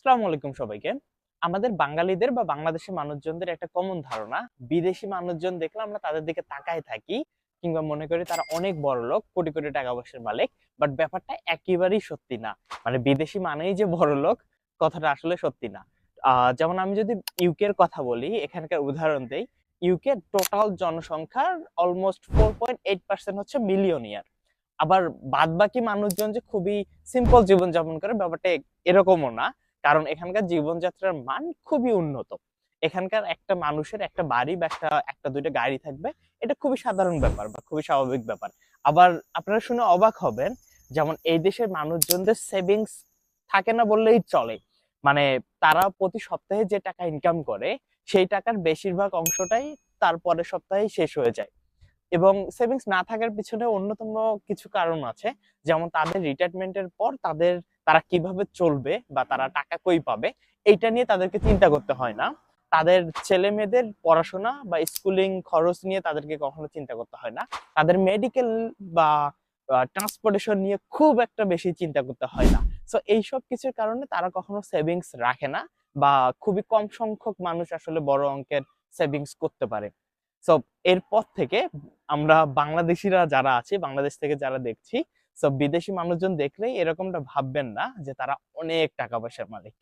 আসসালামু আলাইকুম সবাইকে। আমাদের বাঙালিদের বা বাংলাদেশের মানুষজনদের একটা কমন ধারণা, বিদেশি মানুষজন দেখলে আমরা তাদের দিকে তাকায় থাকি কিংবা মনে করি তারা অনেক বড় লোক, কোটি কোটি টাকা পয়সার মালিক বাট ব্যাপারটা একেবারেই সত্যি না। মানে বিদেশি মানেই যে বড় লোক, কথাটা আসলে সত্যি না। যেমন আমি যদি ইউকের কথা বলি, এখানকার উদাহরণ দেই। ইউকে টোটাল জনসংখ্যার almost four point eight percent হচ্ছে মিলিয়নিয়ার আবার বাদ বাকি মানুষজন যে খুবই সিম্পল জীবনযাপন করে, ব্যাপারটা এরকমও না। কারণ এখানকার জীবনযাত্রার মান খুবই উন্নত। এখানকার একটা মানুষের একটা বাড়ি বা একটা একটা, দুইটা গাড়ি থাকবে, এটা খুবই সাধারণ ব্যাপার বা খুবই স্বাভাবিক ব্যাপার। আবার আপনারা শুনে অবাক হবেন, যেমন এই দেশের মানুষজনদের সেভিংস থাকে না বললেই চলে। মানে তারা প্রতি সপ্তাহে যে টাকা ইনকাম করে, সেই টাকার বেশিরভাগ অংশটাই তার পরের সপ্তাহে শেষ হয়ে যায়। এবং সেভিংস না থাকার পিছনে অন্যতম কিছু কারণ আছে, যেমন তাদের রিটায়ারমেন্টের পর তাদের, তারা কীভাবে চলবে বা তারা টাকা কই পাবে, এইটা নিয়ে তাদেরকে চিন্তা করতে হয় না। তাদের ছেলে মেয়েদের পড়াশোনা বা স্কুলিং খরচ নিয়ে তাদেরকে কখনো চিন্তা করতে হয় না। তাদের মেডিকেল বা ট্রান্সপোর্টেশন নিয়ে খুব একটা বেশি চিন্তা করতে হয় না। সো এইসব কিছুর কারণে তারা কখনো সেভিংস রাখে না বা খুবই কম সংখ্যক মানুষ আসলে বড় অঙ্কের সেভিংস করতে পারে। সো এরপর থেকে আমরা বাংলাদেশিরা যারা আছে, বাংলাদেশ থেকে যারা দেখছি সব বিদেশি মানুষজন দেখলেই এরকমটা ভাববেন না যে তারা অনেক টাকা পয়সার মালিক।